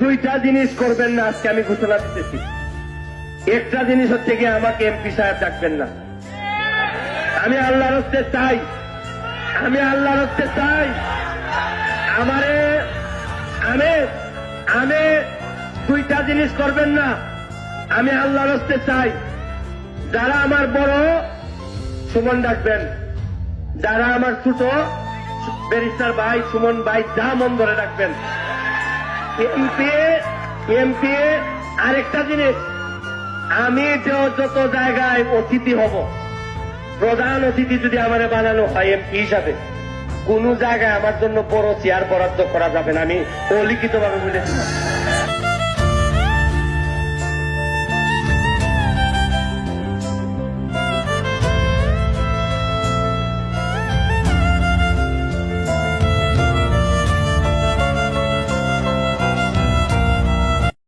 দুইটা জিনিস করবেন না, আজকে আমি ঘোষণা দিতেছি। একটা জিনিস হচ্ছে কি আমাকে এমপি সাহেব ডাকবেন না। আমি আল্লাহর হস্তে চাই। আমি আল্লাহর হস্তে চাই। আমারে, আমি আমি দুইটা জিনিস করবেন না। আমি আল্লাহর হস্তে চাই। যারা আমার বড়, সুমন ডাকবেন। যারা আমার ছোট, ব্যারিস্টার ভাই, সুমন ভাই, যা মন ধরে ডাকবেন। এমপি এমপিএ আরেকটা জিনিস। আমি যত জায়গায় অতিথি হব, প্রধান অতিথি যদি আমার বানানো হয় এমপি হিসাবে, কোন জায়গায় আমার জন্য বড় চেয়ার বরাদ্দ করা যাবে না। আমি অলিখিত ভাবে বলেছিলাম